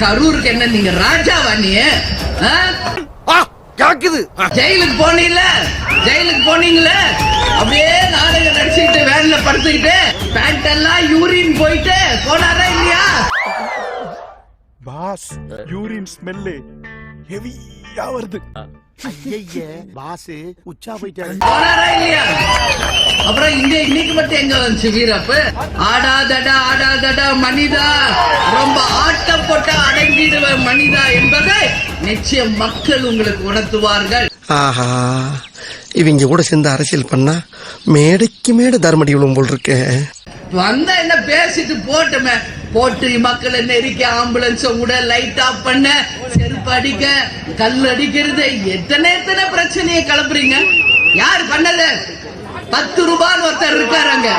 கரூருக்கு என்ன நீங்க ராஜாவா நீ? கேக்குது. ஜெயிலுக்கு போனீங்கல்ல ஜெயிலுக்கு போனீங்கல்ல அப்படியே நாடகம் நடிச்சுக்கிட்டு வேன்ல படுத்துக்கிட்டு பேண்ட் எல்லாம் யூரின் போயிட்டு போனாரா இல்லையா? பாஸ் யூரின் ஸ்மெல்லு ஹெவியா வருது. உச்சா போயிட்டாரு அப்புறம் இந்த இன்னைக்கு மட்டும் எங்க வந்துச்சு வீரப்பு? ஆடாதடா ஆடாதடா மனிதா. நிச்சயம் மக்கள் உங்களுக்கு உணர்த்துவார்கள். ஆஹா இவங்க கூட சேர்ந்து அரசியல் பண்ணா மேடைக்கு மேட தர்மடி விழும் போல் இருக்க. வந்தா என்ன பேசிட்டு போட்டுமே. போட்டு மக்களை நெருக்க ஆம்புலன்ஸ கூட லைட் ஆஃப் பண்ண. செருப்பு அடிக்க கல் அடிக்கிறது. எத்தனை எத்தனை பிரச்சனையை கிளப்புறீங்க? யார் பண்ணது? பத்து ரூபான்னு ஒருத்தர் இருக்காருங்க